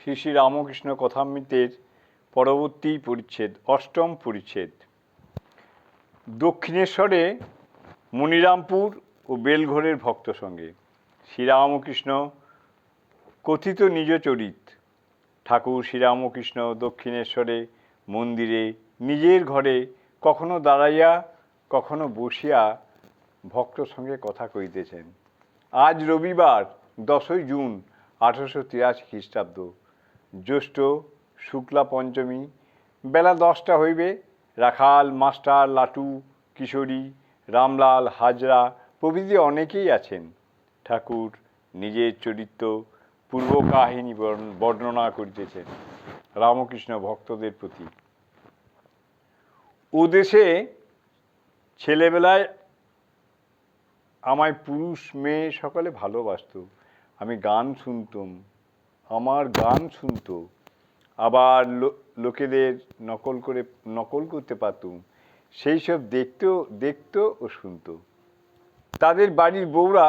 শ্রী শ্রী রামকৃষ্ণ কথামৃতের পরবর্তী পরিচ্ছেদ, অষ্টম পরিচ্ছেদ। দক্ষিণেশ্বরে মনিরামপুর ও বেলঘরের ভক্ত সঙ্গে শ্রীরামকৃষ্ণ কথিত নিজ চরিত। ঠাকুর শ্রীরামকৃষ্ণ দক্ষিণেশ্বরে মন্দিরে নিজের ঘরে কখনো দাঁড়াইয়া, কখনো বসিয়া ভক্ত সঙ্গে কথা কইতেছেন আজ রবিবার, দশই জুন, আঠারোশো তিরাশি খ্রিস্টাব্দ। জ্যৈষ্ঠ, শুক্লা পঞ্চমী, বেলা দশটা হইবে, রাখাল, মাস্টার, লাটু, কিশোরী, রামলাল, হাজরা প্রভৃতি অনেকেই আছেন। ঠাকুর নিজের চরিত্র, পূর্ব কাহিনী বর্ণনা করিতেছেন রামকৃষ্ণ ভক্তদের প্রতি। ও দেশে ছেলেবেলায় আমায় পুরুষ, মেয়ে সকলে ভালোবাসত। আমি গান শুনতুম আমার গান শুনতো, আবার লোকেদের নকল করে, নকল করতে পারতুম সেই সব দেখতেও দেখতো ও শুনতো। তাদের বাড়ির বউরা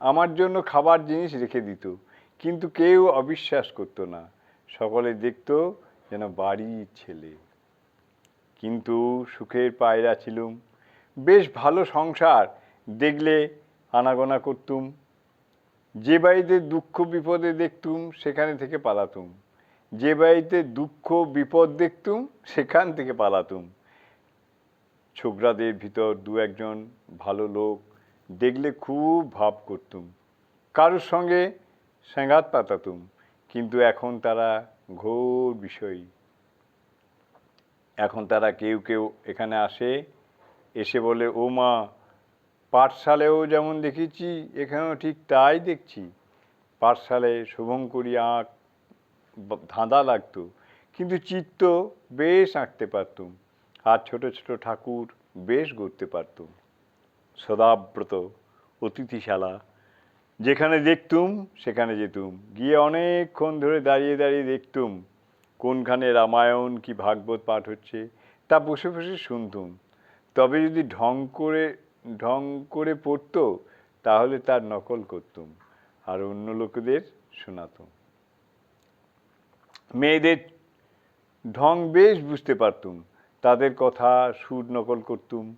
আমার জন্য খাবার জিনিস রেখে দিত, কিন্তু কেউ অবিশ্বাস করতো না, সকলে দেখত যেন বাড়ির ছেলে। কিন্তু সুখের পায়রা ছিলুম, বেশ ভালো সংসার, দেখলে আনাগোনা করতুম যে বাড়িতে দুঃখ বিপদে দেখতুম, সেখানে থেকে পালাতুম। যে বাড়িতে দুঃখ বিপদ দেখতুম, সেখান থেকে পালাতুম। ছোকরাদের ভিতর দু একজন ভালো লোক দেখলে খুব ভাব করতুম। কারোর সঙ্গে সাঙ্গাত পাতাতুম, কিন্তু এখন তারা ঘোর বিষয়ী। এখন তারা কেউ কেউ এখানে আসে, এসে বলে ও মা পাঠশালেও যেমন দেখেছি, এখানেও ঠিক তাই দেখছি। পাঠশালে শুভঙ্করী আঁক ধাঁধা লাগতো, কিন্তু চিত্ত বেশ আঁকতে পারতুম আর ছোট ছোট ঠাকুর বেশ গড়তে পারতুম। সদাব্রত অতিথিশালা, যেখানে দেখতুম, সেখানে যেতুম। গিয়ে অনেকক্ষণ ধরে দাঁড়িয়ে দাঁড়িয়ে দেখতুম, কোনখানে রামায়ণ কি ভাগবত পাঠ হচ্ছে, তা বসে বসে শুনতুম। তবে যদি ঢং করে ঢং করে পড়তো, তাহলে তার নকল করতুম। আর অন্য লোকেদের শোনাতুম। মেয়েদের ঢং বেশ বুঝতে পারতুম। তাদের কথা সুর নকল করতুম।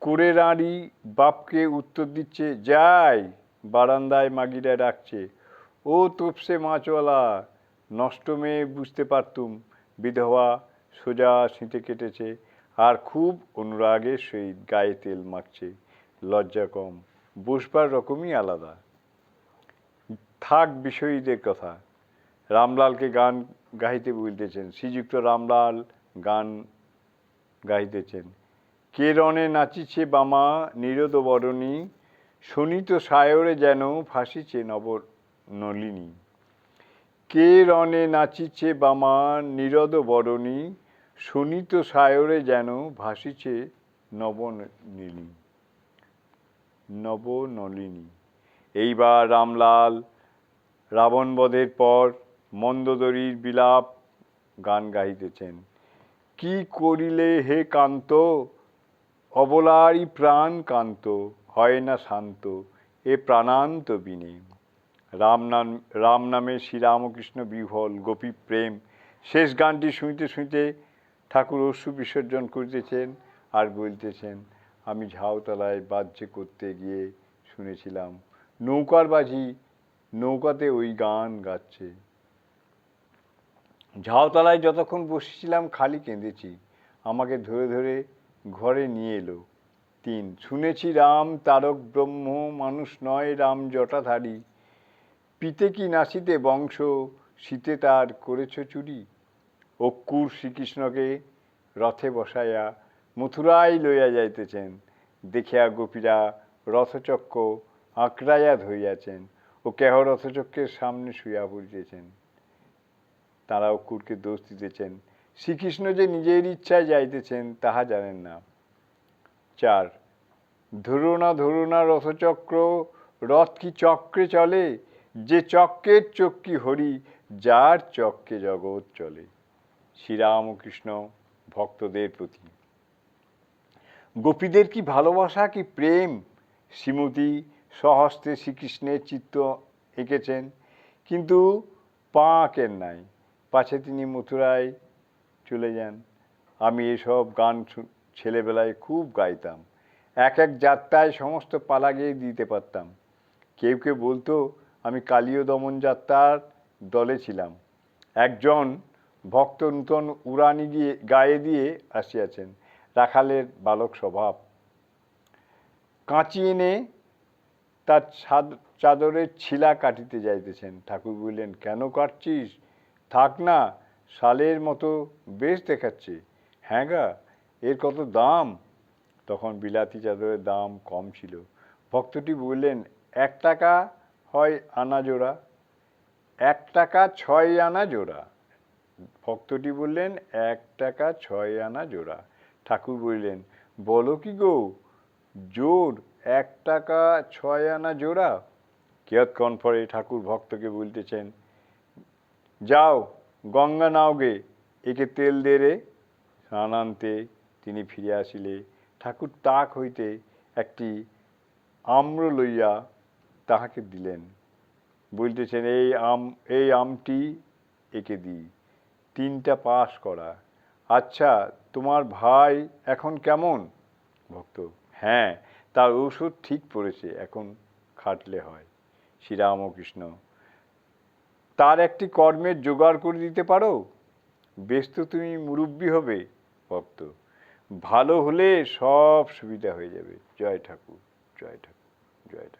করে রাঁড়ি বাপকে উত্তর দিচ্ছে, যাই, বারান্দায় মাগিরা ডাকছে। ও তোপসে মাছওয়ালা, নষ্ট মেয়ে বুঝতে পারতুম। বিধবা সোজা শীতে কেটেছে। আর খুব অনুরাগের সহিত গায়ে তেল মাখছে। লজ্জা কম, বসবার রকমই আলাদা। থাক বিষয়ীদের কথা। রামলালকে গান গাইতে বলতেছেন, শ্রীযুক্ত রামলাল গান গাইতেছেন কে রণে নাচিছে বামা নিরোদ বরণী শোনিত সায়রে যেন ফাঁসিছে নব নলিনী। কে রণে নাচিছে বামা নিরদ বরণী শোনিত সায়রে যেন ভাসিছে নবনীলিনী। নবনলিনী। এইবার রামলাল রাবণবধের পর মন্দোদরীর বিলাপ গান গাইতেছেন কি করিলে হে কান্ত? অবলারই প্রাণ কান্ত, হয় না শান্ত, এ প্রাণান্ত বিনে। রাম নাম, রাম নামে শ্রীরামকৃষ্ণ বিহল গোপী প্রেম। শেষ গানটি শুনতে শুনতে ঠাকুর অশ্রু বিসর্জন করিতেছেন আর বলতেছেন, আমি ঝাউতলায় বাহ্য করতে গিয়ে শুনেছিলাম, নৌকার বাজি নৌকাতে ওই গান গাচ্ছে। ঝাউতলায় যতক্ষণ বসেছিলাম খালি কেঁদেছি, আমাকে ধরে ধরে ঘরে নিয়ে এলো তিন। শুনেছি রাম তারক ব্রহ্ম, মানুষ নয় রাম জটাধারী, পিতে কি নাসিতে বংশ, শীতে তার করেছ চুরি? অক্কুর শ্রীকৃষ্ণকে রথে বসাইয়া মথুরায় লইয়া যাইতেছেন। দেখিয়া গোপীরা রথচক্র আঁকড়াইয়া ধরিয়াছেন ও কেহ রথচক্রের সামনে শুইয়া পড়িতেছেন। তারা অক্কুরকে দোষ দিতেছেন। শ্রীকৃষ্ণ যে নিজের ইচ্ছায় যাইতেছেন তাহা জানেন না। চার ধরো না ধরো না রথচক্র, রথ কি চক্রে চলে? যে চক্রের চক্কি হরি, যার চক্রে জগৎ চলে। শ্রীরামকৃষ্ণ ভক্তদের প্রতি। গোপীদের কি ভালোবাসা, কি প্রেম? শ্রীমতী সহস্তে শ্রীকৃষ্ণের চিত্ত এঁকেছেন, কিন্তু পা আঁকেন নাই। পাছে তিনি মথুরায় চলে যান। আমি এসব গান ছেলেবেলায় খুব গাইতাম। এক এক যাত্রায় সমস্ত পালা গেয়ে দিতে পারতাম। কেউ কেউ বলতো, আমি কালীয় দমন যাত্রার দলে ছিলাম। একজন ভক্ত নূতন উড়ানি দিয়ে, গায়ে দিয়ে আসিয়াছেন। রাখালের বালক স্বভাব। কাঁচি এনে তার ছাদ- চাদরের ছিলা কাটিতে যাইতেছেন। ঠাকুর বললেন, কেন কাটছিস? থাক না, শালের মতো বেশ দেখাচ্ছে। হ্যাঁ গা, এর কত দাম? তখন বিলাতি চাদরের দাম কম ছিল। ভক্তটি বললেন, এক টাকা হয় আনা জোড়া এক টাকা ছয় আনা জোড়া ভক্তটি বললেন, এক টাকা ছয় আনা জোড়া। ঠাকুর বললেন, বলো কি গো, জোর এক টাকা ছয় আনা জোড়া? কিয়ৎক্ষণ পরে ঠাকুর ভক্তকে বলতেছেন, যাও, গঙ্গা নাও গে, একে তেল দে রে। স্নানান্তে তিনি ফিরে আসিলে। ঠাকুর তাক হইতে একটি আম্র লইয়া তাহাকে দিলেন। বলতেছেন, এই আম, এই আমটি একে দিই। তিনটা পাস করা। আচ্ছা তোমার ভাই এখন কেমন? ভক্ত হ্যাঁ তার ওষুধ ঠিক পড়েছে, এখন খাটলে হয়। শ্রীরামকৃষ্ণ, তার একটি কর্মের জোগাড় করে দিতে পারো? বেশ তো তুমি মুরব্বী হবে, ভক্ত। ভালো হলে সব সুবিধা হয়ে যাবে। জয় ঠাকুর জয় ঠাকুর জয় ঠাকুর।